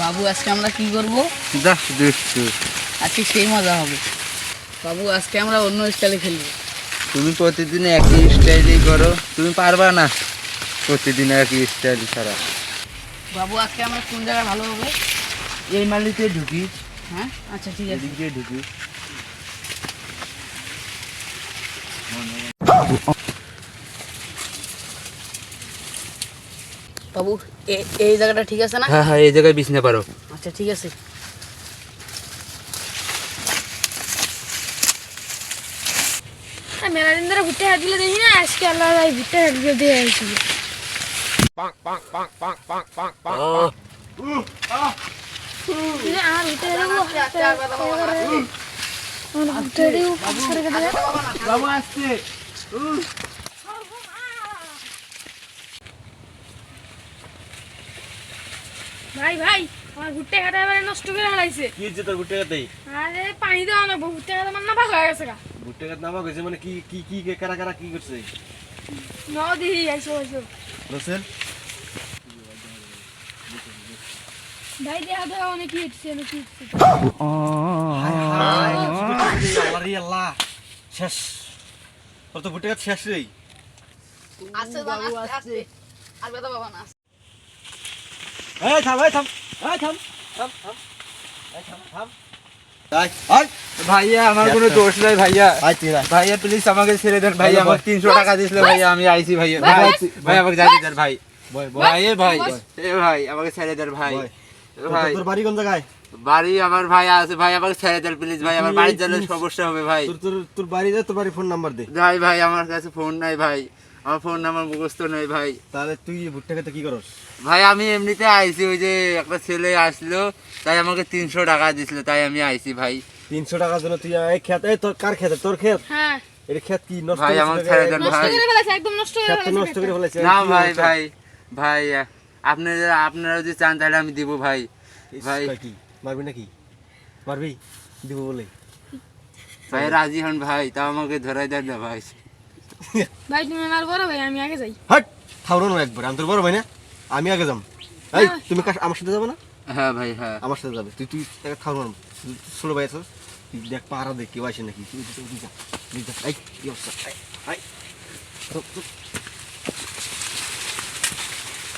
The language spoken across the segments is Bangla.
বাবু আজকে আমরা কি করব? দুষ্টু আজকে সেই মজা হবে। বাবু আজকে আমরা অন্য স্টাইলে খেলব। তুমি প্রতিদিন একই স্টাইলই করো। তুমি পারবা না প্রতিদিন একই স্টাইল ছাড়া। বাবু আজকে আমরা কোন জায়গায় ভালো হবে? এই মালিতে ঢুকি। হ্যাঁ? আচ্ছা ঠিক আছে। ঢুকি। বাবু এই জায়গাটা ঠিক আছে না? হ্যাঁ হ্যাঁ এই জায়গায় বিছনে পারো। আচ্ছা ঠিক আছে। মেলা দিন ধরে ভুট্টা হাত দিলে দেখি না আজকে আল্লাহ ভাই ভুট্টা হাত দিয়ে কিন্তু আমার ভুট্টা পাস করে কেটে বাবু আসছে। ভাই ভাই আমার ভুট্টা খাতা এবারে নষ্ট করে হারাইছে কি হচ্ছে তোর ভুট্টা খাতেই আরে পানি দেওয়া না ভুট্টা খাতা আমার না ভাগ হয়ে গেছে গা। ভুট্টা খাত নামা গেছে মানে কি কি কি কে- কারা কারা কি করছে নদী আইসো আইসো রসেল ভাই দেখা দেওয়া অনেক কি হচ্ছে অনেক কি হচ্ছে রে আল্লাহ। শেষ। তোর তো ভুট্টা খাত শেষ রে আর না এই থাম এই থাম। এই থাম থাম থাম। এই থাম থাম। আয়। আয়। ভাইয়া আমার কোনো দোষ নাই ভাইয়া। আয় তুই আয়। ভাইয়া প্লিজ আমাকে ছেড়ে দেন ভাইয়া। আমাকে তিনশো টাকা দিয়েছিল ভাইয়া। আমি আইছি ভাইয়া। ভাই ভাই আমাকে জানিয়ে দেন ভাই। ভাই এ ভাই। এ ভাই আমাকে ছেড়ে দেন ভাই। ভাই। তোর বাড়ি কোন জায়গায়? বাড়ি আমার ভাই আছে ভাই আমাকে ছেড়ে দেন প্লিজ ভাই। আমার বাড়ির জন্য সমস্যা হবে ভাই। তোর তোর তোর বাড়ি যা তোর বাড়ি ফোন নাম্বার দে। ভাই ভাই আমার কাছে ফোন নাই ভাই। আমার ফোন নাম্বার মুখস্থ নেই ভাই। তাহলে তুই ভুট্টা খেতে কি করস? ভাই আমি এমনিতে আইছি ওই যে একটা ছেলে আসলো তাই আমাকে তিনশো টাকা দিছিল তাই আমি আইছি ভাই। তিনশো টাকার জন্য তুই এই খেত এই তোর কার খেতে তোর খেত হ্যাঁ। এর খেত কি? নষ্ট ভাই, আমার ছেড়ে দেন ভাই। একদম নষ্ট করে খেত ফেলেছে নষ্ট করে ফেলেছে। না ভাই ভাই ভাই আপনারা আপনারা যদি চান তাহলে আমি দিব ভাই। ভাই। কি? মারবি নাকি? মারবি? দিব বলে। ভাই রাজি হন ভাই তাও আমাকে ধরাই দেন না ভাই। ভাই তুমি আমার বড় ভাই আমি আগে যাই। হাট থাউরো না একবার আমি তোর বড় ভাই না আমি আগে যাম। এই তুমি আমার সাথে যাবে না? হ্যাঁ ভাই হ্যাঁ। আমার সাথে যাবে তুই তুই একটা থাউরো না। ষোলো ভাই আছিস তুই দেখ পাহারা দেখ কেউ আসে নাকি। তুই যা তুই যা। এই কি অবস্থা? তো-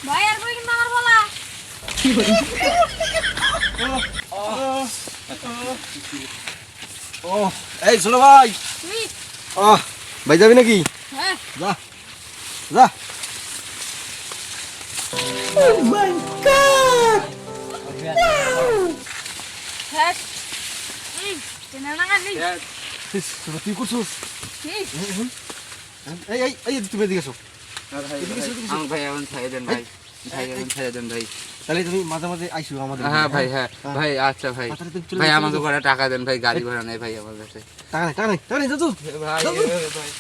ভাই আর করে কিন্তু আমার বলা? ও এই ষোলো ভাই। তুমি ও ভাই যাবি নাকি? হ্যাঁ। যা যা। হ্যাঁ। গালি ইস, ষোলো, তুই করছিস? এই এই তুমি এদিকে আসো ভাই এখন ছেড়ে দেন ভাই। ভাই এখন ছেড়ে দেন ভাই। তাহলে তুমি মাঝে মাঝে আইসো আমাদের হ্যাঁ ভাই হ্যাঁ? ভাই আচ্ছা ভাই। চলে ভাই যাও, আমাকে করে টাকা দেন ভাই গাড়ি ভাড়া নেই ভাই আমার কাছে। টাকা নেই টাকা নেই টাকা নেই ভাই যাও, যাও। ভাই।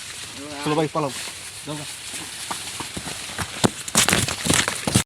চলো ভাই পালাও।